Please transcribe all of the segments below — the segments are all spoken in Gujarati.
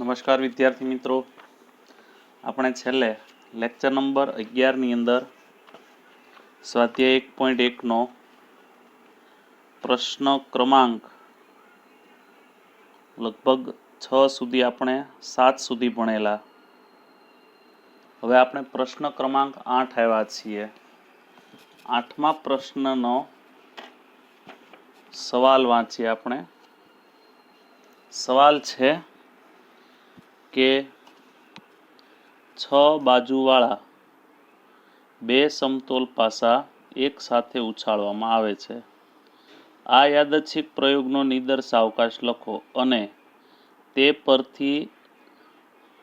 નમસ્કાર વિદ્યાર્થી મિત્રો. આપણે છેલ્લે લેક્ચર નંબર અગિયારની અંદર સ્વાધ્યાય એક પોઈન્ટ એકનો પ્રશ્ન ક્રમાંક લગભગ છ સુધી આપણે સાત સુધી ભણેલા. હવે આપણે પ્રશ્ન ક્રમાંક આઠ આવ્યા છીએ. આઠમા પ્રશ્નનો સવાલ વાંચીએ આપણે. સવાલ છે કે છ બાજુવાળા બે સમતોલ પાસા એકસાથે ઉછાળવામાં આવે છે. આ યાદચ્છિક પ્રયોગનો નિદર્શ અવકાશ લખો અને તે પરથી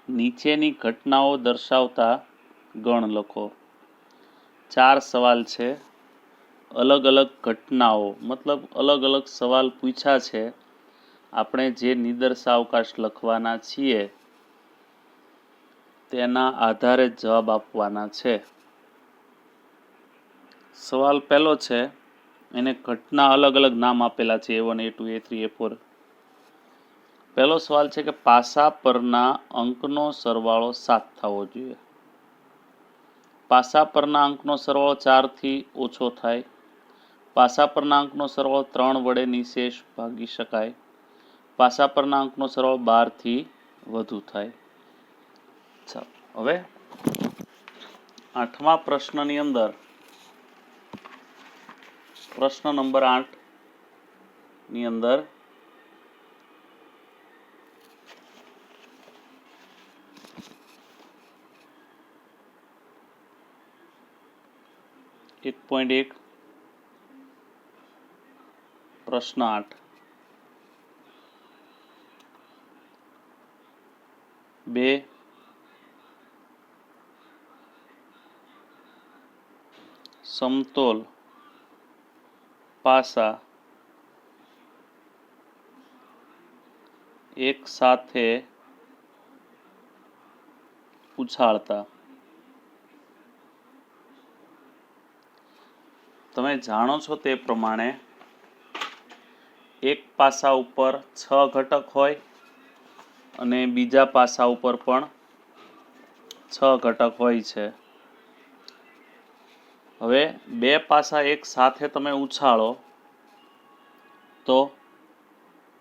નીચેની ઘટનાઓ દર્શાવતા ગણ લખો. ચાર સવાલ છે. અલગ અલગ ઘટનાઓ, મતલબ અલગ અલગ સવાલ પૂછ્યા છે. આપણે જે નિદર્શાવકાશ લખવાના છીએ તેના આધારે જવાબ આપવાના છે. સવાલ પહેલો છે, એને ઘટના અલગ અલગ નામ આપેલા છે, A one, A two, A three, A four. પહેલો સવાલ છે કે પાસા પરના અંકનો સરવાળો સાત થવો જોઈએ. પાસા પરના અંકનો સરવાળો ચારથી ઓછો થાય. પાસા પરના અંકનો સરવાળો ત્રણ વડે નિશેષ ભાગી શકાય. પાસા પરના અંકનો સરવાળો બારથી વધુ થાય. ચાલો હવે આઠમા પ્રશ્નની અંદર, પ્રશ્ન નંબર આઠની અંદર, એક પોઈન્ટ એક, પ્રશ્ન આઠ, બે સમતોલ પાસા એક સાથે ઉછાળતા. તમે જાણો છો તે પ્રમાણે એક પાસા ઉપર છ ઘટક હોય અને બીજા પાસા ઉપર પણ છ ઘટક હોય છે. હવે બે પાસા એક સાથે તમે ઉછાળો, તો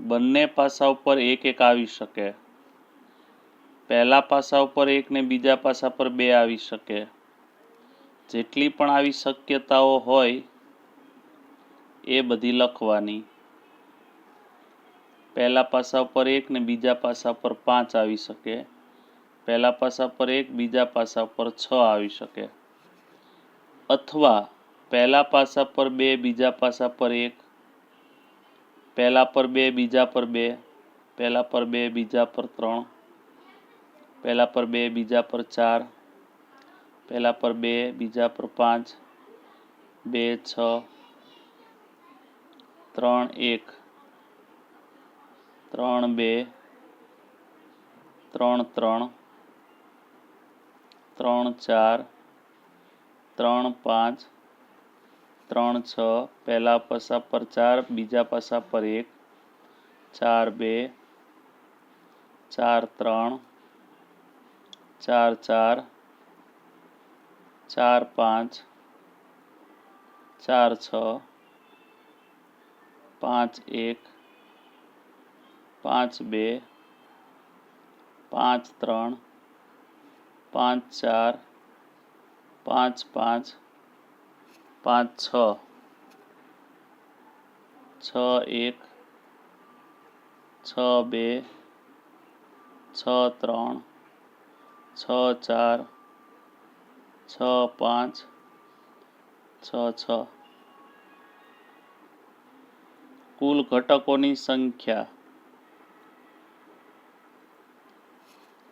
બંને પાસા ઉપર એક એક આવી શકે. પહેલા પાસા ઉપર એક ને બીજા પાસા પર બે આવી શકે. જેટલી પણ આવી શક્યતાઓ હોય, એ બધી લખવાની. પહેલા પાસા ઉપર એક ને બીજા પાસા પર પાંચ આવી શકે. પહેલા પાસા પર એક, બીજા પાસા પર છ આવી શકે. અથવા પહેલા પાસા પર બે બીજા પાસા પર એક પહેલા પર બે બીજા પર બે પહેલા પર બે બીજા પર ત્રણ પહેલા પર બે બીજા પર ચાર પહેલા પર બે બીજા પર પાંચ બે છ ત્રણ એક ત્રણ બે ત્રણ ત્રણ ત્રણ ચાર ત્રણ પાંચ, ત્રણ છ, પહેલા પાસા પર ચાર, બીજા પાસા પર એક, ચાર બે, ચાર ત્રણ, ચાર ચાર ચાર પાંચ, ચાર છ, પાંચ એક, પાંચ બે, પાંચ ત્રણ, પાંચ ચાર પાંચ પાંચ પાંચ છ છ એક છ બે છ ત્રણ છ ચાર છ પાંચ છ છ કુલ ઘટકોની સંખ્યા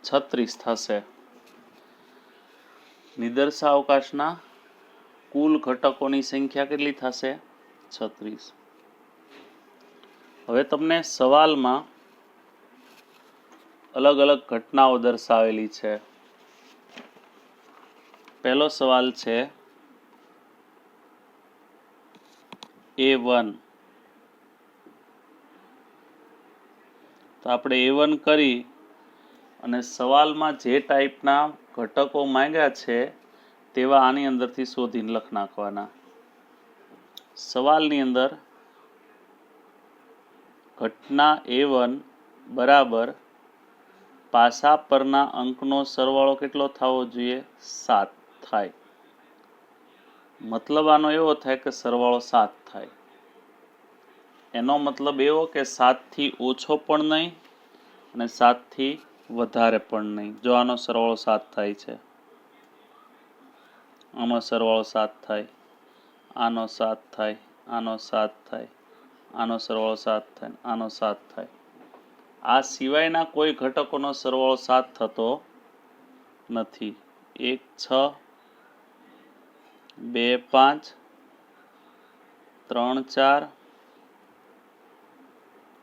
છત્રીસ થશે નિદર્શાવકાશના કુલ ઘટકોની સંખ્યા કેટલી થશે? છત્રીસ. હવે તમને સવાલમાં અલગ અલગ ઘટનાઓ દર્શાવેલી છે. પહેલો સવાલ છે એ વન તો આપણે એ વન કરી અને સવાલમાં જે ટાઈપના ઘટકો માંગ્યા છે તેવા આની અંદરથી શોધીને લખ નાખવાના. સવાલની અંદર, ઘટના એ વન બરાબર પાસા પરના અંકનો સરવાળો કેટલો થવો જોઈએ? સાત થાય. મતલબ આનો એવો થાય કે સરવાળો સાત થાય. એનો મતલબ એવો કે સાતથી ઓછો પણ નહીં અને સાતથી વધારે પણ નહીં. જો આનો સરવાળો સાત થાય છે. આનો સરવાળો સાત થાય. આનો સાત થાય. આનો સાત થાય. આનો સરવાળો સાત થાય. આનો સાત થાય. આ સિવાયના કોઈ ઘટકોનો સરવાળો સાત થતો નથી. એક, છ, બે, પાંચ, ત્રણ, ચાર,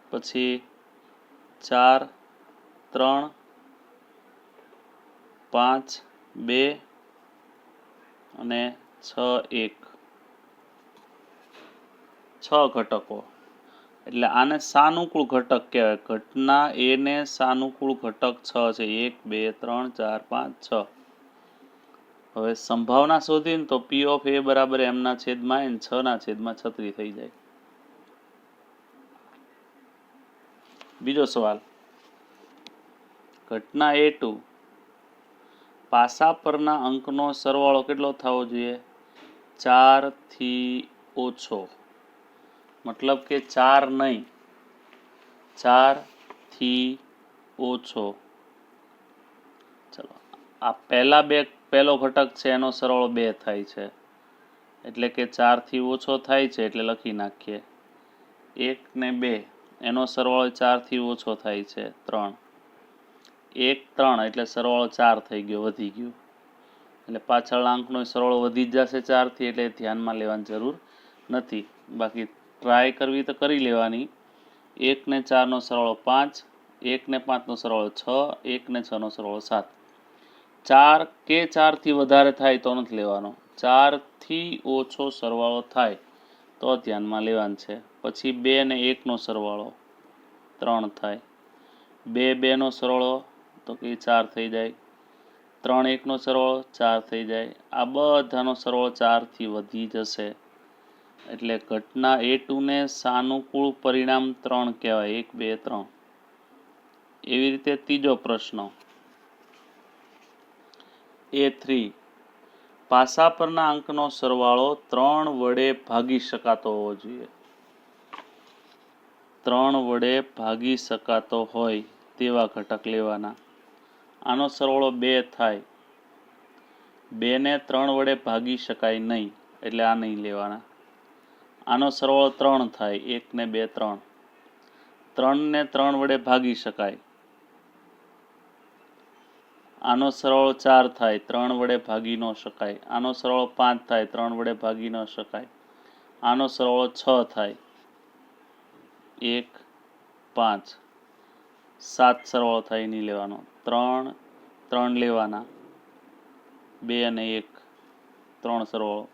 પછી ચાર ત્રણ, પાંચ, બે અને છ, એક. છ ઘટકો. એટલે આને સાનુકૂળ ઘટક કહેવાય. ઘટના એને સાનુકૂળ ઘટક છ છે. એક, બે, ત્રણ, ચાર, પાંચ, છ. હવે સંભાવના શોધીને તો પી ઓફ એ બરાબર એમના છેદમાં એન છ ના છેદમાં છત્રી થઈ જાય. બીજો સવાલ. ઘટના એ ટુ પાસા પરના અંકનો સરવાળો કેટલો થવો જોઈએ? ચારથી ઓછો. મતલબ કે ચાર નહીં. ચારથી ઓછો. ચલો, આ પહેલા બે, પહેલો ઘટક છે, એનો સરવાળો બે થાય છે. એટલે કે ચારથી ઓછો થાય છે, એટલે લખી નાખીએ. એક ને બે, એનો સરવાળો ચારથી ઓછો થાય છે, ત્રણ. એક ત્રણ, એટલે સરવાળો ચાર થઈ ગયો, વધી ગયો. એટલે પાછળના અંકનો સરવાળો વધી જ જશે ચારથી, એટલે ધ્યાનમાં લેવાની જરૂર નથી. બાકી ટ્રાય કરવી તો કરી લેવાની. એકને ચારનો સરવાળો પાંચ, એકને પાંચનો સરવાળો છ, એકને છનો સરવાળો સાત. ચાર કે ચારથી વધારે થાય તો નથી લેવાનો. ચારથી ઓછો સરવાળો થાય તો ધ્યાનમાં લેવાનું છે. પછી બે ને એકનો સરવાળો ત્રણ થાય. બે, બેનો સરવાળો તો કે ચાર થઈ જાય. ત્રણ એકનો સરવાળો, ચાર થઈ જાય. આ બધાનો સરવાળો ચારથી વધી જશે. એટલે ઘટના એ ટુને સાનુકૂળ પરિણામ ત્રણ કહેવાય. એક, બે, ત્રણ. એવી રીતે ત્રીજો પ્રશ્ન. A three. પાસા પરના અંકનો સરવાળો ત્રણ વડે ભાગી શકાતો હોવો જોઈએ. ત્રણ વડે ભાગી શકાતો હોય તેવા ઘટક લેવાના. આનો સરવાળો બે થાય. બેને ત્રણ વડે ભાગી શકાય નહીં, એટલે આ નહીં લેવાના. આનો સરવાળો ત્રણ થાય એક ને બે ત્રણ. ત્રણને ત્રણ વડે ભાગી શકાય. આનો સરવાળો ચાર થાય, ત્રણ વડે ભાગી ન શકાય. આનો સરવાળો પાંચ થાય, ત્રણ વડે ભાગી ન શકાય. આનો સરવાળો છ થાય. એક, પાંચ. સાત સરવાળો થાય નહીં લેવાનો. ત્રણ ત્રણ લેવાના. બે અને એક. ત્રણ સરવાળો.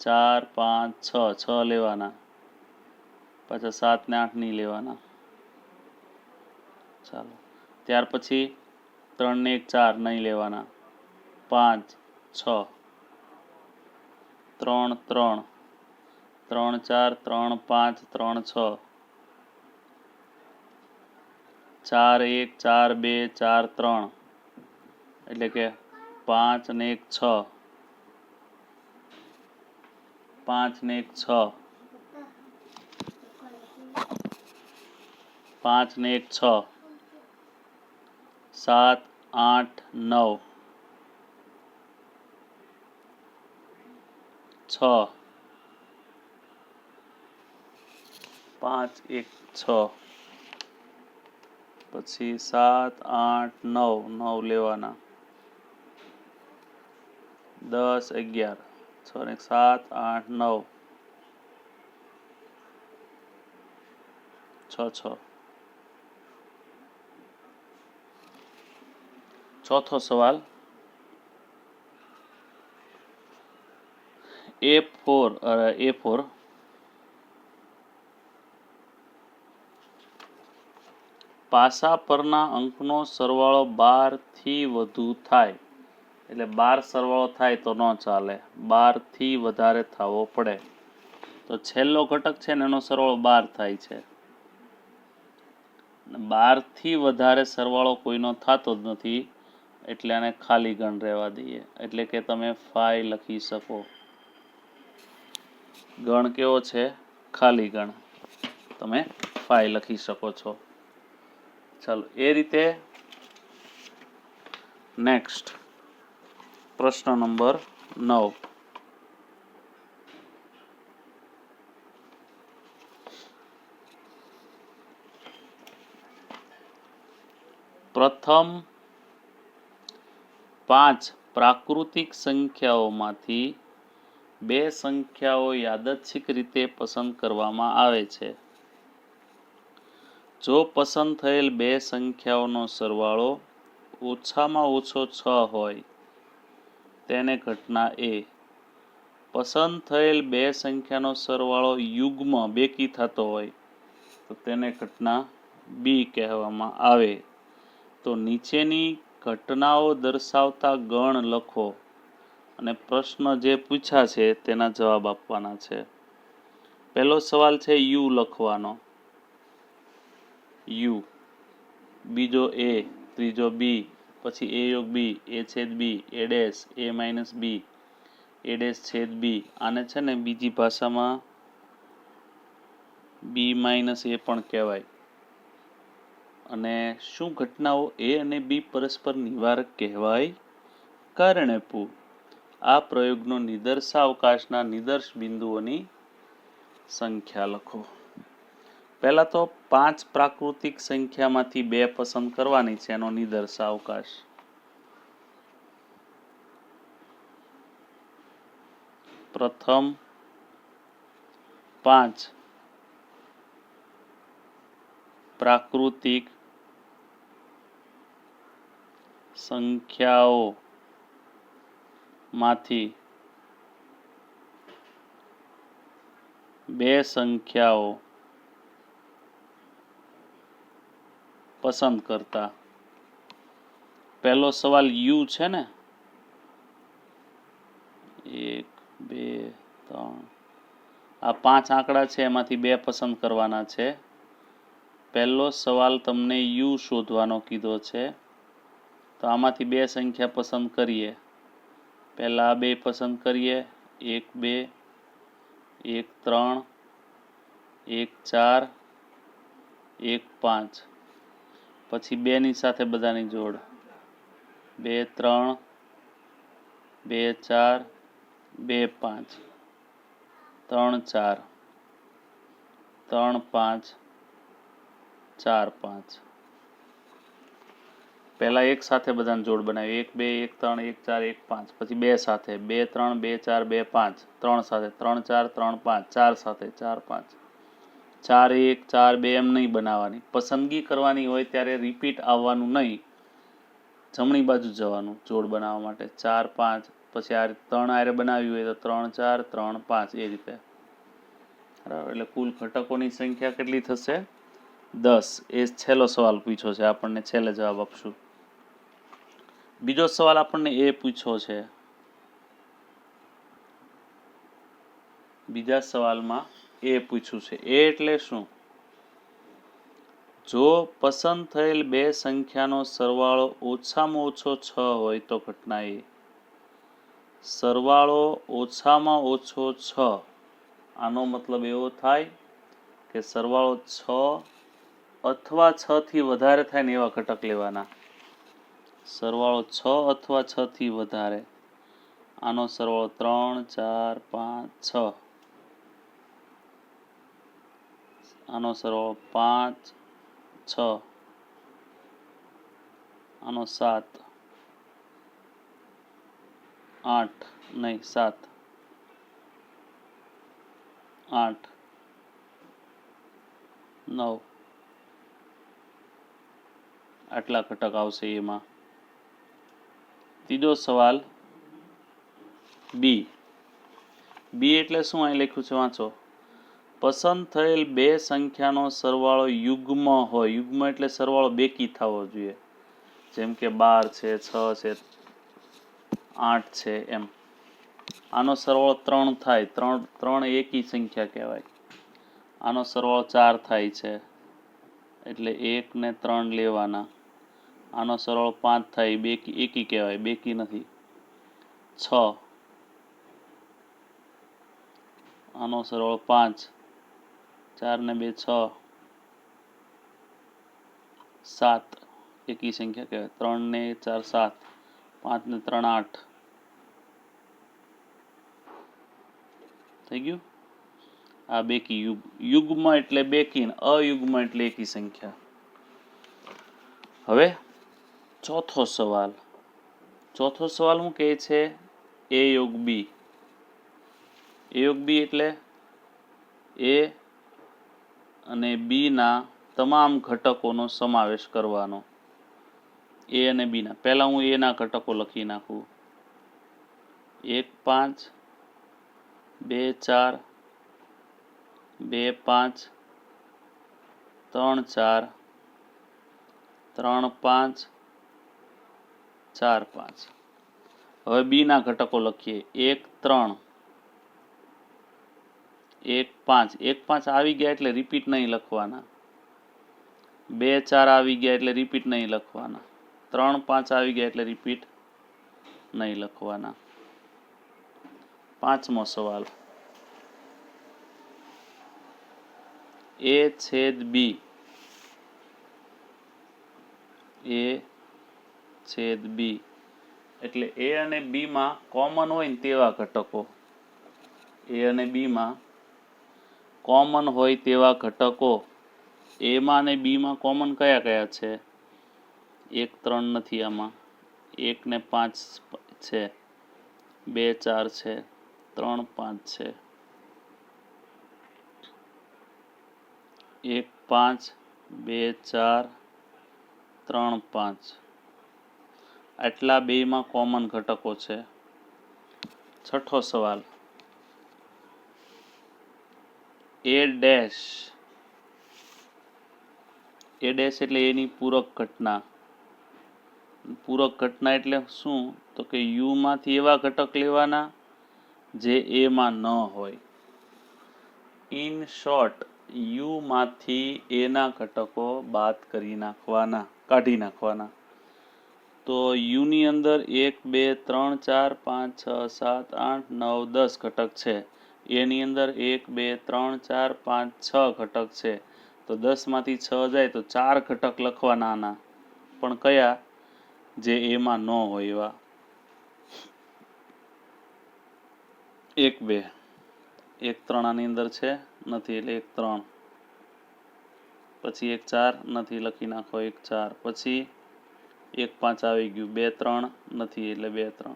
ચાર, પાંચ, છ. છ લેવાના. પાછા સાત ને આઠ નહીં લેવાના. ચાલો. ત્યાર પછી ત્રણ ને એક, ચાર નહીં લેવાના. પાંચ, છ. ત્રણ ત્રણ. ત્રણ, ચાર, ત્રણ, પાંચ, ત્રણ, છ. ચાર એક, ચાર બે, ચાર ત્રણ. એટલે કે પાંચ ને એક છ. પાંચ ને એક છ. પાંચ ને એક છ. સાત, આઠ, નવ. છ. પાંચ, એક, છ. પછી સાત, આઠ, નવ નવ લેવાના. દસ, અગિયાર. છ ને એક, સાત, આઠ, નવ. છ છ. ચોથો સવાલ. એ ફોર એ ફોર પાસા પરના અંકનો સરવાળો બારથી વધુ થાય. એટલે બાર સરવાળો થાય તો ન ચાલે. બારથી વધારે થવો પડે. તો છેલ્લો ઘટક છે ને, એનો સરવાળો બાર થાય છે. બારથી વધારે સરવાળો કોઈનો થતો જ નથી, એટલે આને ખાલી ગણ રહેવા દઈએ. એટલે કે તમે ફાઈ લખી શકો. ગણ કેવો છે? ખાલી ગણ. તમે ફાઈ લખી શકો છો. ચાલો, એ રીતે નેક્સ્ટ પ્રશ્ન નંબર નવ. પ્રથમ પાંચ પ્રાકૃતિક સંખ્યાઓમાંથી બે સંખ્યાઓ યાદચ્છિક રીતે પસંદ કરવામાં આવે છે. જો પસંદ થયેલ બે સંખ્યાઓનો સરવાળો ઓછામાં ઓછો છ હોય, તેને ઘટના એ. પસંદ થયેલ બે સંખ્યાનો સરવાળો યુગ્મ બેકી થતો હોય, તો તેને ઘટના બી કહેવામાં આવે. તો નીચેની ઘટનાઓ દર્શાવતા ગણ લખો અને પ્રશ્ન જે પૂછ્યા છે તેના જવાબ આપવાના છે. પહેલો સવાલ છે યુ લખવાનો. યુ. બીજો એ, ત્રીજો બી, પછી એ યોગ બી, એ છેદ B, A dash, A minus B, A dash છેદ બી. આને છે ને બીજી ભાષામાં બી માઇનસ એ પણ કહેવાય. અને શું ઘટનાઓ એ અને બી પરસ્પર નિવારક કહેવાય? કારણે પૂ, આ પ્રયોગનો નિદર્શાવકાશના નિદર્શ બિંદુઓની સંખ્યા લખો. પહેલા તો પાંચ પ્રાકૃતિક સંખ્યામાંથી બે પસંદ કરવાની છે, એનો નિદર્શાવકાશ પ્રથમ પાંચ પ્રાકૃતિક સંખ્યાઓ માંથી બે સંખ્યાઓ પસંદ કરતા? પહેલો સવાલ યુ છે ને? એક, બે, ત્રણ. આ પાંચ આંકડા છે, એમાંથી બે પસંદ કરવાના છે. પહેલો સવાલ તમને યુ શોધવાનો કીધો છે. તો આમાંથી બે સંખ્યા પસંદ કરીએ. પહેલાં આ બે પસંદ કરીએ. એક, બે, એક, ત્રણ, એક, ચાર, એક, પાંચ. પછી બેની સાથે બધાની જોડ. બે, ત્રણ, બે, ચાર, બે, પાંચ. ત્રણ, ચાર. ત્રણ, પાંચ, ચાર, પાંચ. પહેલાં એક સાથે બધાને જોડ બનાવી. એક, બે, એક, ત્રણ, એક, ચાર, એક, પાંચ. પછી બે સાથે. બે, ત્રણ, બે, ચાર, બે, પાંચ. ત્રણ સાથે. ત્રણ, ચાર, ત્રણ, પાંચ. ચાર સાથે. ચાર, પાંચ. ચાર એક, ચાર બે એમ નહીં બનાવવાની. પસંદગી કરવાની હોય ત્યારે રિપીટ આવવાનું નહીં. જમણી બાજુ જવાનું જોડ બનાવવા માટે. ચાર, પાંચ, પછી આ ત્રણ આરે બનાવી હોય તો ત્રણ, ચાર, ત્રણ, પાંચ એ રીતે. બરાબર, એટલે કુલ ઘટકોની સંખ્યા કેટલી થશે? દસ. એ છેલ્લો સવાલ પૂછ્યો છે. આપણને છેલ્લે જવાબ આપશું. બીજો સવાલ આપણને એ પૂછ્યો છે. બીજા સવાલમાં એ પૂછ્યું છે. એ એટલે શું? જો પસંદ થયેલ બે સંખ્યાનો સરવાળો ઓછામાં ઓછો છ હોય તો ઘટના એ. સરવાળો ઓછામાં ઓછો છ. આનો મતલબ એવો થાય કે સરવાળો છ અથવા છ થી વધારે થાય ને એવા ઘટક લેવાના. સરવાળો છ અથવા છ થી વધારે. આનો સરવાળો ત્રણ, ચાર, પાંચ, છ. આનો સરવાળો પાંચ, છ. આનો સાત. આઠ, નહીં, સાત. આઠ. નવ. આટલા ઘટક આવશે એમાં. ત્રીજો સવાલ બી. બી એટલે શું અહીં લખ્યું છે? વાંચો. પસંદ થયેલ બે સંખ્યાનો સરવાળો યુગ્મ હોય. યુગ્મ એટલે સરવાળો બેકી થવો જોઈએ. જેમ કે બાર છે, છ છે, આઠ છે એમ. આનો સરવાળો ત્રણ થાય. ત્રણ ત્રણ એકી સંખ્યા કહેવાય. આનો સરવાળો ચાર થાય છે. એટલે એક ને ત્રણ લેવાના. આનો સરવાળો પાંચ થાય. બે એકી કહેવાય. બેકી નથી. છ. આનો સરવાળો પાંચ. ચાર ને બે છ. સાત. એકી સંખ્યા કહેવાય. ત્રણ ને ચાર સાત. પાંચ ને ત્રણ આઠ. થઈ ગયું? આ બેકી યુગ. યુગ્મ એટલે બેકી ને અયુગ્મ એટલે એકી સંખ્યા. હવે ચોથો સવાલ. ચોથો સવાલ શું કહે છે? એ યોગ બી. એ યોગ બી એટલે? એ અને બીના તમામ ઘટકોનો સમાવેશ કરવાનો. એ અને બીના પહેલાં હું એના ઘટકો લખી નાખું. એક, પાંચ, બે, ચાર, બે, પાંચ, ત્રણ, ચાર, ત્રણ, પાંચ, ચાર, પાંચ. હવે બીના ઘટકો લખીએ. એક, ત્રણ. એક પાંચ. એક પાંચ આવી ગયા એટલે રિપીટ નહીં લખવાના. બે ચાર આવી ગયા એટલે રિપીટ નહીં લખવાના. ત્રણ પાંચ આવી ગયા એટલે રિપીટ નહીં લખવાના. પાંચમો સવાલ. એ છેદ બી એ છેદ બી એટલે એ અને બીમાં કોમન હોય ને તેવા ઘટકો. એ અને બી માં કોમન હોય તેવા ઘટકો, એમાં અને બીમાં કોમન કયા કયા છે? એક, ત્રણ નથી આમાં. એક ને પાંચ છે. બે, ચાર છે. ત્રણ, પાંચ છે. એક, પાંચ, બે, ચાર, ત્રણ, પાંચ. આટલા બેમાં કોમન ઘટકો છે. છઠ્ઠો સવાલ. એ ડેશ એ ડેશ એટલે એની પૂરક ઘટના. પૂરક ઘટના એટલે શું? તો કે યુમાંથી એવા ઘટક લેવાના જે એમાં ન હોય. ઇન શોર્ટ યુ માંથી એના ઘટકો બાદ કરી નાખવાના, કાઢી નાખવાના. તો યુની અંદર એક, બે, ત્રણ, ચાર, પાંચ, છ, સાત, આઠ, નવ, દસ ઘટક છે. એની અંદર એક, બે, ત્રણ, ચાર, પાંચ, છ ઘટક છે. તો દસમાંથી છ જાય તો ચાર ઘટક લખવાના આના. પણ કયા? જે એમાં ન હોય એવા. એક, બે. એક ત્રણ આની અંદર છે. નથી એટલે એક ત્રણ. પછી એક ચાર, નથી લખી નાખો, એક ચાર. પછી એક પાંચ આવી ગયું, બે, ત્રણ. નથી એટલે બે, ત્રણ.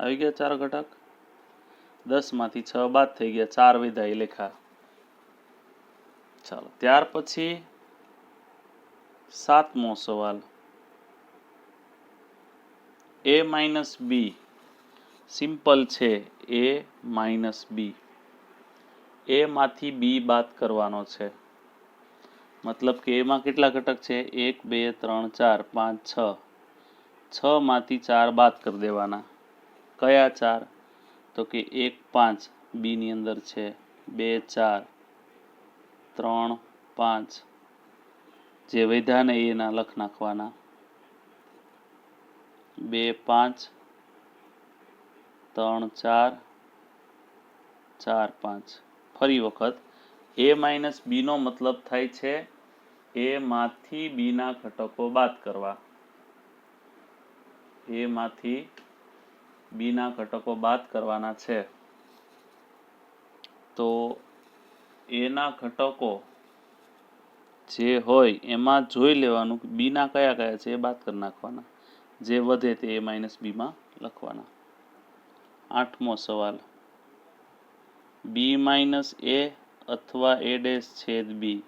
આવી ગયા ચાર ઘટક? દસમાંથી છ બાદ થઈ ગયા ચાર વિધાય લેખા. ચાલો, ત્યાર પછી સાતમો સવાલ. એ માઇનસ બી સિમ્પલ છે એ માઇનસ બી એમાંથી બી બાદ કરવાનો છે. મતલબ કે એમાં કેટલા ઘટક છે? એક, બે, ત્રણ, ચાર, પાંચ, છ. છ માંથી ચાર બાદ કરી દેવાના. કયા ચાર? તો કે એક પાંચ બીની અંદર છે. બે ચાર ત્રણ પાંચ. જે વધ્યા એના લખ નાખવાના. બે પાંચ. ત્રણ ચાર. ચાર પાંચ. ફરી વખત. એ માઇનસ બીનો મતલબ થાય છે એમાંથી માંથી બીના ઘટકો બાદ કરવા. એ માંથી બીના ઘટકો બાદ કરવાના છે. તો એના ઘટકો જે હોય એમાં જોઈ લેવાનું કે બીના કયા કયા છે એ બાદ કરી નાખવાના. જે વધે તે એ માઇનસ બીમાં લખવાના. આઠમો સવાલ. બી માઇનસ એ અથવા એ ડેશ છેદ બી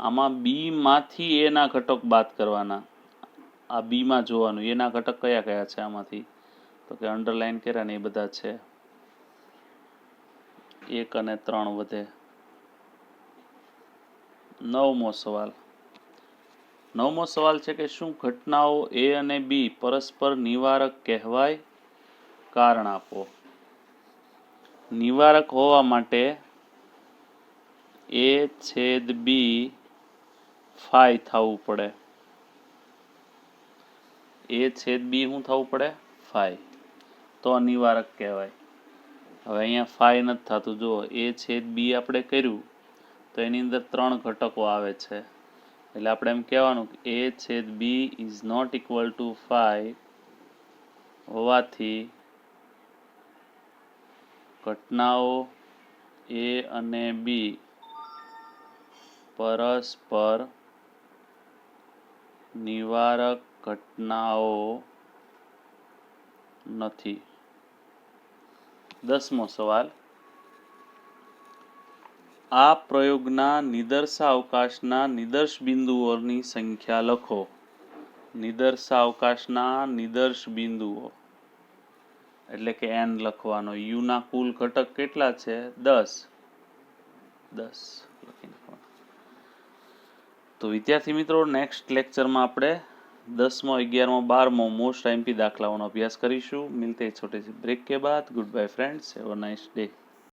આમાં બી માંથી એના ઘટક બાદ કરવાના. આ બીમાં જોવાનું. એના ઘટક કયા કયા છે આમાંથી? તો કે અંડરલાઇન કર્યા ને એ બધા છે. એક અને ત્રણ વધે. નવમો સવાલ. નવમો સવાલ છે કે શું ઘટનાઓ એ અને બી પરસ્પર નિવારક કહેવાય? કારણ આપો. નિવારક હોવા માટે એ છેદ બી ફાઈ થવું પડે. એ છેદ બી શું થવું પડે? ફાઈ. તો અનિવારક કહેવાય. હવે અહીંયા ફાઈ નથી થતું. જો એ છેદ બી આપણે કર્યું, તો એની અંદર ત્રણ ઘટકો આવે છે. એટલે આપણે એમ કહેવાનું કે એ છેદ B is not equal to phi હોવાથી ઘટનાઓ એ અને બી પરસ્પર નિવારક ઘટનાઓ નથી. દસમો સવાલ. આ પ્રયોગના નિદર્શાવકાશના નિદર્શ બિંદુઓની સંખ્યા લખો. નિદર્શાવકાશના નિદર્શ બિંદુઓ એટલે કે એન લખવાનો. યુના કુલ ઘટક કેટલા છે? દસ. દસ લખી નાખવાનું તો વિદ્યાર્થી મિત્રો નેક્સ્ટ લેક્ચરમાં આપણે દસમો, અગિયારમો, બારમો મોસ્ટ આઈમપી દાખલાઓનો અભ્યાસ કરીશું. મિલતે છોટે બ્રેક કે બાદ. Goodbye friends have a nice day